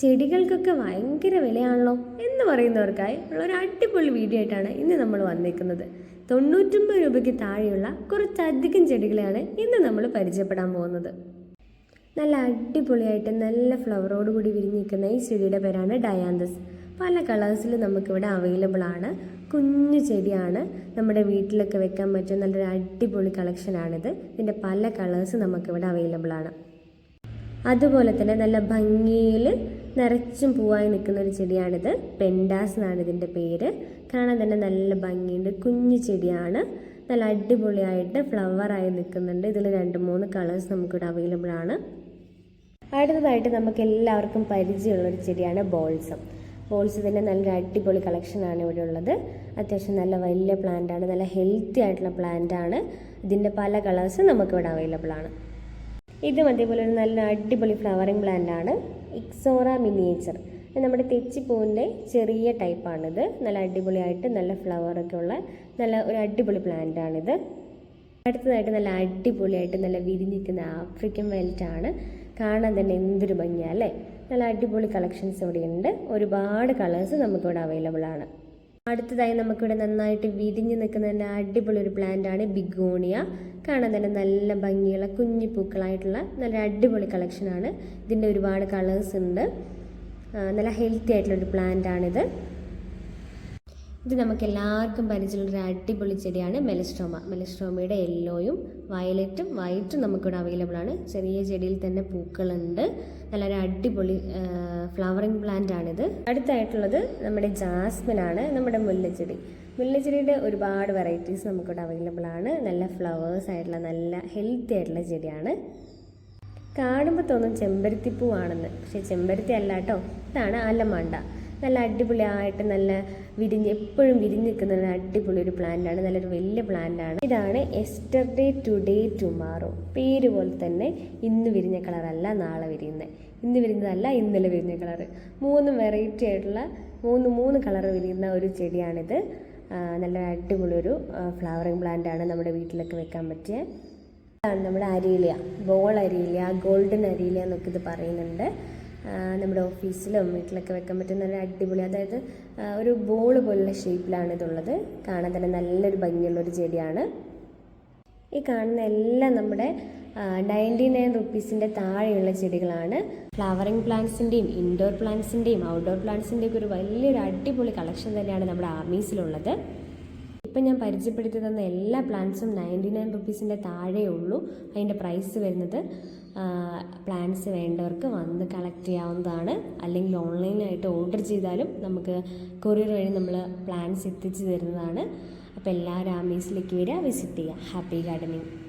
ചെടികൾക്കൊക്കെ ഭയങ്കര വിലയാണല്ലോ എന്ന് പറയുന്നവർക്കായി ഉള്ള ഒരു അടിപൊളി വീഡിയോ ആയിട്ടാണ് ഇന്ന് നമ്മൾ വന്നിരിക്കുന്നത്. തൊണ്ണൂറ്റൊമ്പത് രൂപയ്ക്ക് താഴെയുള്ള കുറച്ചധികം ചെടികളെയാണ് ഇന്ന് നമ്മൾ പരിചയപ്പെടാൻ പോകുന്നത്. നല്ല അടിപൊളിയായിട്ട് നല്ല ഫ്ലവറോട് കൂടി വിരിഞ്ഞിരിക്കുന്ന ഈ ചെടിയുടെ പേരാണ് ഡയാന്തസ് പല കളേഴ്സിൽ നമുക്കിവിടെ അവൈലബിൾ ആണ്. കുഞ്ഞു ചെടിയാണ്. നമ്മുടെ വീട്ടിലൊക്കെ വെക്കാൻ പറ്റുന്ന നല്ലൊരു അടിപൊളി കളക്ഷനാണിത് ഇതിന്റെ പല കളേഴ്സ് നമുക്കിവിടെ അവൈലബിൾ ആണ്. അതുപോലെ തന്നെ നല്ല ഭംഗിയിൽ നിറച്ചും പൂവായി നിൽക്കുന്ന ഒരു ചെടിയാണിത്. പെൻഡാസ് എന്നാണ് ഇതിന്റെ പേര്. കാണാൻ തന്നെ നല്ല ഭംഗിയുണ്ട്. കുഞ്ഞു ചെടിയാണ്. നല്ല അടിപൊളിയായിട്ട് ഫ്ലവറായി നിൽക്കുന്നുണ്ട്. ഇതിൽ രണ്ട് മൂന്ന് കളേഴ്സ് നമുക്കിവിടെ അവൈലബിൾ ആണ്. അടുത്തതായിട്ട് നമുക്ക് എല്ലാവർക്കും പരിചയമുള്ളൊരു ചെടിയാണ് ബോൾസം ബോൾസ് തന്നെ നല്ലൊരു അടിപൊളി കളക്ഷനാണ് ഇവിടെ ഉള്ളത്. അത്യാവശ്യം നല്ല വലിയ പ്ലാന്റ് ആണ്. നല്ല ഹെൽത്തി ആയിട്ടുള്ള പ്ലാന്റ് ആണ്. ഇതിന്റെ പല കളേഴ്സും നമുക്കിവിടെ അവൈലബിൾ ആണ്. ഇതും അതേപോലെ ഒരു നല്ല അടിപൊളി ഫ്ലവറിങ് ആണ്. ഇക്സോറ മിനിയേച്ചർ നമ്മുടെ തെച്ചിപ്പൂവിന്റെ ചെറിയ ടൈപ്പാണിത് നല്ല അടിപൊളിയായിട്ട് നല്ല ഫ്ലവറൊക്കെ ഉള്ള നല്ല ഒരു അടിപൊളി പ്ലാന്റ് ആണിത്. അടുത്തതായിട്ട് നല്ല അടിപൊളിയായിട്ട് നല്ല വിരിഞ്ഞിരിക്കുന്ന ആഫ്രിക്കൻ വെൽറ്റാണ് കാണാൻ തന്നെ എന്തൊരു ഭംഗിയാണ് അല്ലേ? നല്ല അടിപൊളി കളക്ഷൻസ് ഇവിടെയുണ്ട് ഒരുപാട് കളേഴ്സ് നമുക്കിവിടെ അവൈലബിൾ ആണ്. അടുത്തതായി നമുക്കിവിടെ നന്നായിട്ട് വിരിഞ്ഞ് നിൽക്കുന്ന തന്നെ അടിപൊളി ഒരു പ്ലാന്റ് ആണ് ബിഗോണിയ. കാണാൻ തന്നെ നല്ല ഭംഗിയുള്ള കുഞ്ഞു പൂക്കളായിട്ടുള്ള നല്ല അടിപൊളി കളക്ഷനാണ് ഇതിന്റെ ഒരുപാട് കളേഴ്സ് ഉണ്ട്. നല്ല ഹെൽത്തി ആയിട്ടുള്ളൊരു പ്ലാന്റ് ആണിത് ഇത് നമുക്ക് എല്ലാവർക്കും പരിചയമുള്ളൊരു അടിപൊളി ചെടിയാണ് മെലസ്ട്രോമ. മെലസ്ട്രോമയുടെ യെല്ലോയും വയലറ്റും വൈറ്റും നമുക്കിവിടെ അവൈലബിൾ ആണ്. ചെറിയ ചെടിയിൽ തന്നെ പൂക്കളുണ്ട്. നല്ലൊരു അടിപൊളി ഫ്ലവറിങ് പ്ലാന്റ് ആണിത്. അടുത്തായിട്ടുള്ളത് നമ്മുടെ ജാസ്മിൻ ആണ് നമ്മുടെ മുല്ലച്ചെടി. മുല്ലച്ചെടിയുടെ ഒരുപാട് വെറൈറ്റീസ് നമുക്കിവിടെ അവൈലബിൾ ആണ്. നല്ല ഫ്ലവേഴ്സ് ആയിട്ടുള്ള നല്ല ഹെൽത്തി ആയിട്ടുള്ള ചെടിയാണ്. കാണുമ്പോൾ തോന്നും ചെമ്പരത്തിപ്പൂവാണെന്ന്. പക്ഷേ ചെമ്പരത്തി അല്ല കേട്ടോ. ഇതാണ് അലമണ്ട. നല്ല അടിപൊളിയായിട്ട് നല്ല വിരിഞ്ഞ് എപ്പോഴും വിരിഞ്ഞ് നിൽക്കുന്ന ഒരു അടിപൊളി ഒരു പ്ലാന്റ് ആണ്. നല്ലൊരു വലിയ പ്ലാന്റ് ആണ്. ഇതാണ് എസ്റ്റർഡേ ടുഡേ ടുമാറോ പേര് പോലെ തന്നെ ഇന്ന് വിരിഞ്ഞ കളറല്ല നാളെ വിരിയുന്നത് ഇന്ന് വിരിഞ്ഞതല്ല ഇന്നലെ വിരിഞ്ഞ കളറ് മൂന്ന് വെറൈറ്റി ആയിട്ടുള്ള മൂന്ന് മൂന്ന് കളർ വിരിയുന്ന ഒരു ചെടിയാണിത്. നല്ല അടിപൊളി ഒരു ഫ്ലവറിങ് പ്ലാന്റ് ആണ് നമ്മുടെ വീട്ടിലൊക്കെ വെക്കാൻ പറ്റിയ. ഇതാണ് നമ്മുടെ അരീലിയ ബോൾ അരീലിയ ഗോൾഡൻ അരീലിയ എന്നൊക്കെ ഇത് പറയുന്നുണ്ട്. നമ്മുടെ ഓഫീസിലും വീട്ടിലൊക്കെ വെക്കാൻ പറ്റുന്ന ഒരു അടിപൊളി അതായത് ഒരു ബോൾ പോലുള്ള ഷേപ്പിലാണ് ഇതുള്ളത്. കാണാൻ തന്നെ നല്ലൊരു ഭംഗിയുള്ള ഒരു ചെടിയാണ്. ഈ കാണുന്ന എല്ലാം നമ്മുടെ നയന്റി നയൻ റുപ്പീസിന്റെ താഴെയുള്ള ചെടികളാണ്. ഫ്ലവറിങ് പ്ലാന്റ്സിന്റെയും ഇൻഡോർ പ്ലാന്റ്സിന്റെയും ഔട്ട്ഡോർ പ്ലാന്റ്സിന്റെയും ഒക്കെ ഒരു വലിയൊരു അടിപൊളി കളക്ഷൻ തന്നെയാണ് നമ്മുടെ ആർമീസിലുള്ളത് ഇപ്പം ഞാൻ പരിചയപ്പെടുത്തി തന്ന എല്ലാ പ്ലാന്റ്സും നയന്റി നയൻ റുപ്പീസിന്റെ താഴെയുള്ളൂ അതിന്റെ പ്രൈസ് വരുന്നത് പ്ലാന്റ്സ് വേണ്ടവർക്ക് വന്ന് കളക്ട് ചെയ്യാവുന്നതാണ്. അല്ലെങ്കിൽ ഓൺലൈനായിട്ട് ഓർഡർ ചെയ്താലും നമുക്ക് കൊറിയർ വഴി നമ്മൾ പ്ലാന്റ്സ് എത്തിച്ചു തരുന്നതാണ്. അപ്പോൾ എല്ലാവരും ആമീസിലേക്ക് വരിക വിസിറ്റ് ചെയ്യുക. Happy gardening